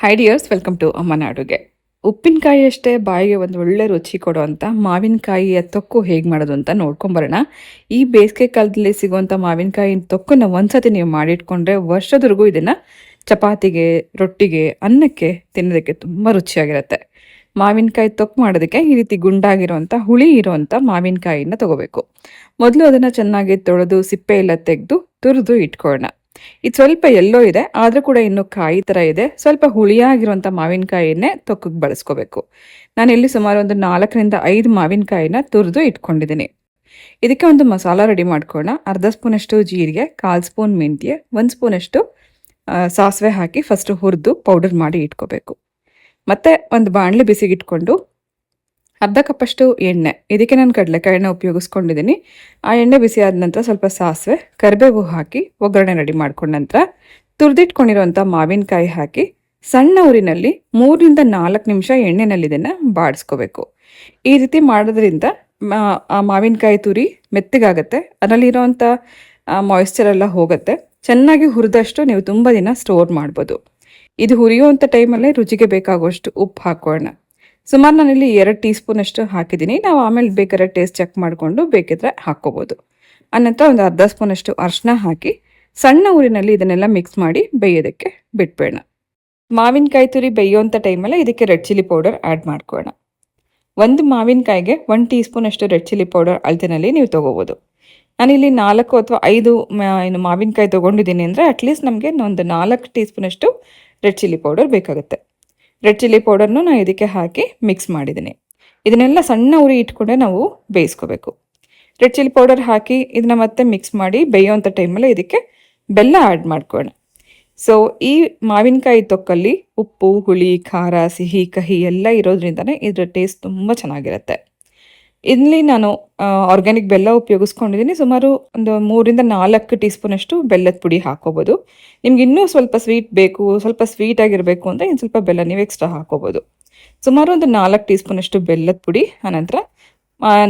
High dears welcome to ಅಮ್ಮನ ಅಡುಗೆ ಉಪ್ಪಿನಕಾಯಿ ಅಷ್ಟೇ ಬಾಯಿಗೆ ಒಂದು ಒಳ್ಳೆ ರುಚಿ ಕೊಡುವಂಥ ಮಾವಿನಕಾಯಿಯ ತೊಕ್ಕು ಹೇಗೆ ಮಾಡೋದು ಅಂತ ನೋಡ್ಕೊಂಬರೋಣ. ಈ ಬೇಸಿಗೆ ಕಾಲದಲ್ಲಿ ಸಿಗುವಂಥ ಮಾವಿನಕಾಯಿ ತೊಕ್ಕನ್ನು ಒಂದ್ಸತಿ ನೀವು ಮಾಡಿಟ್ಕೊಂಡ್ರೆ ವರ್ಷದವರೆಗೂ ಇದನ್ನು ಚಪಾತಿಗೆ, ರೊಟ್ಟಿಗೆ, ಅನ್ನಕ್ಕೆ ತಿನ್ನೋದಕ್ಕೆ ತುಂಬ ರುಚಿಯಾಗಿರುತ್ತೆ. ಮಾವಿನಕಾಯಿ ತೊಕ್ಕು ಮಾಡೋದಕ್ಕೆ ಈ ರೀತಿ ಗುಂಡಾಗಿರುವಂಥ ಹುಳಿ ಇರುವಂಥ ಮಾವಿನಕಾಯಿನ ತಗೋಬೇಕು. ಮೊದಲು ಅದನ್ನು ಚೆನ್ನಾಗಿ ತೊಳೆದು ಸಿಪ್ಪೆ ಎಲ್ಲ ತೆಗೆದು ತುರಿದು ಇಟ್ಕೊಳ್ಳೋಣ. ಇದು ಸ್ವಲ್ಪ ಎಲ್ಲೋ ಇದೆ, ಆದರೂ ಕೂಡ ಇನ್ನು ಕಾಯಿ ಥರ ಇದೆ. ಸ್ವಲ್ಪ ಹುಳಿಯಾಗಿರುವಂಥ ಮಾವಿನಕಾಯಿಯನ್ನೇ ತೊಕ್ಕಗೆ ಬಳಸ್ಕೋಬೇಕು. ನಾನು ಇಲ್ಲಿ ಸುಮಾರು ಒಂದು ನಾಲ್ಕರಿಂದ ಐದು ಮಾವಿನಕಾಯಿನ ತುರಿದು ಇಟ್ಕೊಂಡಿದ್ದೀನಿ. ಇದಕ್ಕೆ ಒಂದು ಮಸಾಲ ರೆಡಿ ಮಾಡ್ಕೊಳ್ಳೋಣ. ಅರ್ಧ ಸ್ಪೂನಷ್ಟು ಜೀರಿಗೆ, ಕಾಲು ಸ್ಪೂನ್ ಮೆಂತ್ಯ, ಒಂದು ಸ್ಪೂನಷ್ಟು ಸಾಸಿವೆ ಹಾಕಿ ಫಸ್ಟು ಹುರಿದು ಪೌಡರ್ ಮಾಡಿ ಇಟ್ಕೋಬೇಕು. ಮತ್ತು ಒಂದು ಬಾಣಲೆ ಬಿಸಿಗಿಟ್ಕೊಂಡು ಅರ್ಧ ಕಪ್ಪಷ್ಟು ಎಣ್ಣೆ. ಇದಕ್ಕೆ ನಾನು ಕಡಲೆಕಾಯಿ ಎಣ್ಣೆ ಉಪಯೋಗಿಸ್ಕೊಂಡಿದ್ದೀನಿ ಆ ಎಣ್ಣೆ ಬಿಸಿ ಆದ ನಂತರ ಸ್ವಲ್ಪ ಸಾಸಿವೆ, ಕರಿಬೇವು ಹಾಕಿ ಒಗ್ಗರಣೆ ರೆಡಿ ಮಾಡ್ಕೊಂಡ ನಂತರ ತುರಿದಿಟ್ಕೊಂಡಿರುವಂಥ ಮಾವಿನಕಾಯಿ ಹಾಕಿ ಸಣ್ಣ ಊರಿನಲ್ಲಿ ಮೂರರಿಂದ ನಾಲ್ಕು ನಿಮಿಷ ಎಣ್ಣೆನಲ್ಲಿ ಇದನ್ನು ಬಾಡಿಸ್ಕೋಬೇಕು. ಈ ರೀತಿ ಮಾಡೋದ್ರಿಂದ ಆ ಮಾವಿನಕಾಯಿ ತುರಿ ಮೆತ್ತಗಾಗತ್ತೆ. ಅದರಲ್ಲಿರೋವಂಥ ಮಾಯಿಶ್ಚರ್ ಎಲ್ಲ ಹೋಗುತ್ತೆ. ಚೆನ್ನಾಗಿ ಹುರಿದಷ್ಟು ನೀವು ತುಂಬ ದಿನ ಸ್ಟೋರ್ ಮಾಡ್ಬೋದು. ಇದು ಹುರಿಯುವಂಥ ಟೈಮಲ್ಲೇ ರುಚಿಗೆ ಬೇಕಾಗುವಷ್ಟು ಉಪ್ಪು ಹಾಕೋಣ. ಸುಮಾರು ನಾನಿಲ್ಲಿ ಎರಡು ಟೀ ಸ್ಪೂನಷ್ಟು ಹಾಕಿದ್ದೀನಿ. ನಾವು ಆಮೇಲೆ ಬೇಕಾದ್ರೆ ಟೇಸ್ಟ್ ಚೆಕ್ ಮಾಡಿಕೊಂಡು ಬೇಕಿದ್ರೆ ಹಾಕ್ಕೋಬೋದು ಅನಂತರ ಒಂದು ಅರ್ಧ ಸ್ಪೂನಷ್ಟು ಅರಿಶಿನ ಹಾಕಿ ಸಣ್ಣ ಊರಿನಲ್ಲಿ ಇದನ್ನೆಲ್ಲ ಮಿಕ್ಸ್ ಮಾಡಿ ಬೇಯೋದಕ್ಕೆ ಬಿಟ್ಬೇಡ ಮಾವಿನಕಾಯಿ ತುರಿ ಬೇಯೋಂಥ ಟೈಮಲ್ಲಿ ಇದಕ್ಕೆ ರೆಡ್ ಚಿಲ್ಲಿ ಪೌಡರ್ ಆ್ಯಡ್ ಮಾಡ್ಕೋಣ ಒಂದು ಮಾವಿನಕಾಯಿಗೆ ಒನ್ ಟೀ ಸ್ಪೂನಷ್ಟು ರೆಡ್ ಚಿಲ್ಲಿ ಪೌಡರ್ ಅಳತೆನಲ್ಲಿ ನೀವು ತೊಗೋಬೋದು. ನಾನಿಲ್ಲಿ ನಾಲ್ಕು ಅಥವಾ ಐದು ಏನು ಮಾವಿನಕಾಯಿ ತೊಗೊಂಡಿದ್ದೀನಿ ಅಂದರೆ ಅಟ್ಲೀಸ್ಟ್ ನಮಗೆ ಒಂದು ನಾಲ್ಕು ಟೀ ಸ್ಪೂನಷ್ಟು ರೆಡ್ ಚಿಲ್ಲಿ ಪೌಡರ್ ಬೇಕಾಗುತ್ತೆ. ರೆಡ್ ಚಿಲ್ಲಿ ಪೌಡರ್ನು ನಾನು ಇದಕ್ಕೆ ಹಾಕಿ ಮಿಕ್ಸ್ ಮಾಡಿದ್ದೀನಿ. ಇದನ್ನೆಲ್ಲ ಸಣ್ಣ ಉರಿ ಇಟ್ಕೊಂಡೆ ನಾವು ಬೇಯಿಸ್ಕೋಬೇಕು. ರೆಡ್ ಚಿಲ್ಲಿ ಪೌಡರ್ ಹಾಕಿ ಇದನ್ನ ಮತ್ತೆ ಮಿಕ್ಸ್ ಮಾಡಿ ಬೇಯೋಂಥ ಟೈಮಲ್ಲಿ ಇದಕ್ಕೆ ಬೆಲ್ಲ ಆ್ಯಡ್ ಮಾಡ್ಕೊಳ್ಳೋಣ. ಸೊ ಈ ಮಾವಿನಕಾಯಿ ತೊಕ್ಕಲ್ಲಿ ಉಪ್ಪು, ಹುಳಿ, ಖಾರ, ಸಿಹಿ, ಕಹಿ ಎಲ್ಲ ಇರೋದ್ರಿಂದನೇ ಇದರ ಟೇಸ್ಟ್ ತುಂಬ ಚೆನ್ನಾಗಿರುತ್ತೆ. ಇಲ್ಲಿ ನಾನು ಆರ್ಗ್ಯಾನಿಕ್ ಬೆಲ್ಲ ಉಪಯೋಗಿಸ್ಕೊಂಡಿದ್ದೀನಿ. ಸುಮಾರು ಒಂದು ಮೂರಿಂದ ನಾಲ್ಕು ಟೀ ಸ್ಪೂನಷ್ಟು ಬೆಲ್ಲದ ಪುಡಿ ಹಾಕೋಬೋದು ನಿಮ್ಗೆ ಇನ್ನೂ ಸ್ವಲ್ಪ ಸ್ವೀಟ್ ಬೇಕು, ಸ್ವಲ್ಪ ಸ್ವೀಟ್ ಆಗಿರಬೇಕು ಅಂದರೆ ಇನ್ನು ಸ್ವಲ್ಪ ಬೆಲ್ಲ ನೀವು ಎಕ್ಸ್ಟ್ರಾ ಹಾಕೋಬೋದು ಸುಮಾರು ಒಂದು ನಾಲ್ಕು ಟೀ ಸ್ಪೂನಷ್ಟು ಬೆಲ್ಲದ ಪುಡಿ ಆನಂತರ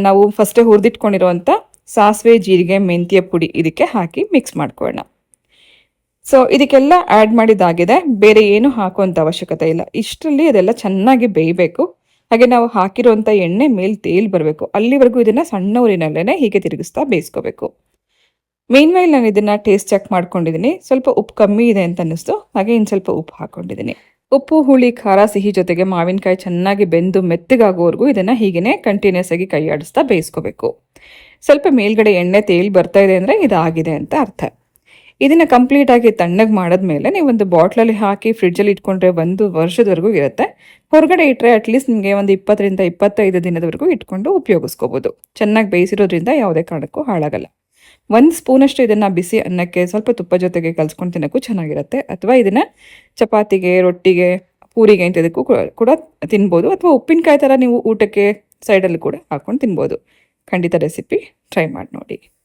ನಾವು ಫಸ್ಟೇ ಹುರಿದಿಟ್ಕೊಂಡಿರುವಂಥ ಸಾಸಿವೆ, ಜೀರಿಗೆ, ಮೆಂತ್ಯ ಪುಡಿ ಇದಕ್ಕೆ ಹಾಕಿ ಮಿಕ್ಸ್ ಮಾಡ್ಕೊಳ್ಳೋಣ. ಸೊ ಇದಕ್ಕೆಲ್ಲ ಆ್ಯಡ್ ಮಾಡಿದ್ದಾಗಿದೆ. ಬೇರೆ ಏನು ಹಾಕುವಂಥ ಅವಶ್ಯಕತೆ ಇಲ್ಲ. ಇಷ್ಟರಲ್ಲಿ ಅದೆಲ್ಲ ಚೆನ್ನಾಗಿ ಬೇಯಬೇಕು. ಹಾಗೆ ನಾವು ಹಾಕಿರುವಂಥ ಎಣ್ಣೆ ಮೇಲೆ ತೇಲ್ ಬರಬೇಕು. ಅಲ್ಲಿವರೆಗೂ ಇದನ್ನು ಸಣ್ಣ ಊರಿನಲ್ಲೇ ಹೀಗೆ ತಿರುಗಿಸ್ತಾ ಬೇಯಿಸ್ಕೋಬೇಕು. ಮೇನ್ ವೈಲ್ ನಾನು ಇದನ್ನು ಟೇಸ್ಟ್ ಚೆಕ್ ಮಾಡ್ಕೊಂಡಿದ್ದೀನಿ ಸ್ವಲ್ಪ ಉಪ್ಪು ಕಮ್ಮಿ ಇದೆ ಅಂತ ಅನ್ನಿಸ್ತು. ಹಾಗೆ ಇನ್ನು ಸ್ವಲ್ಪ ಉಪ್ಪು ಹಾಕ್ಕೊಂಡಿದ್ದೀನಿ ಉಪ್ಪು, ಹುಳಿ, ಖಾರ, ಸಿಹಿ ಜೊತೆಗೆ ಮಾವಿನಕಾಯಿ ಚೆನ್ನಾಗಿ ಬೆಂದು ಮೆತ್ತಗಾಗೋವರೆಗೂ ಇದನ್ನು ಹೀಗೇ ಕಂಟಿನ್ಯೂಸ್ ಆಗಿ ಕೈ ಆಡಿಸ್ತಾ ಬೇಯಿಸ್ಕೋಬೇಕು. ಸ್ವಲ್ಪ ಮೇಲ್ಗಡೆ ಎಣ್ಣೆ ತೇಲ್ ಬರ್ತಾ ಇದೆ ಅಂದರೆ ಇದಾಗಿದೆ ಅಂತ ಅರ್ಥ. ಇದನ್ನು ಕಂಪ್ಲೀಟಾಗಿ ತಣ್ಣಗೆ ಮಾಡಿದ್ಮೇಲೆ ನೀವು ಒಂದು ಬಾಟ್ಲಲ್ಲಿ ಹಾಕಿ ಫ್ರಿಡ್ಜಲ್ಲಿ ಇಟ್ಕೊಂಡ್ರೆ ಒಂದು ವರ್ಷದವರೆಗೂ ಇರುತ್ತೆ. ಹೊರಗಡೆ ಇಟ್ಟರೆ ಅಟ್ಲೀಸ್ಟ್ ನಿಮಗೆ ಒಂದು ಇಪ್ಪತ್ತರಿಂದ ಇಪ್ಪತ್ತೈದು ದಿನದವರೆಗೂ ಇಟ್ಕೊಂಡು ಉಪಯೋಗಿಸ್ಕೋಬೋದು. ಚೆನ್ನಾಗಿ ಬೇಯಿಸಿರೋದ್ರಿಂದ ಯಾವುದೇ ಕಾರಣಕ್ಕೂ ಹಾಳಾಗಲ್ಲ. ಒಂದು ಸ್ಪೂನಷ್ಟು ಇದನ್ನು ಬಿಸಿ ಅನ್ನಕ್ಕೆ ಸ್ವಲ್ಪ ತುಪ್ಪ ಜೊತೆಗೆ ಕಲ್ಸ್ಕೊಂಡು ತಿನ್ನೋಕ್ಕೂ ಚೆನ್ನಾಗಿರುತ್ತೆ. ಅಥವಾ ಇದನ್ನು ಚಪಾತಿಗೆ, ರೊಟ್ಟಿಗೆ, ಪೂರಿಗೆ ಇಂಥದಕ್ಕೂ ಕೂಡ- ಕೂಡ ತಿನ್ಬೋದು. ಅಥವಾ ಉಪ್ಪಿನಕಾಯಿ ಥರ ನೀವು ಊಟಕ್ಕೆ ಸೈಡಲ್ಲಿ ಕೂಡ ಹಾಕ್ಕೊಂಡು ತಿನ್ಬೋದು. ಖಂಡಿತ ರೆಸಿಪಿ ಟ್ರೈ ಮಾಡಿ ನೋಡಿ.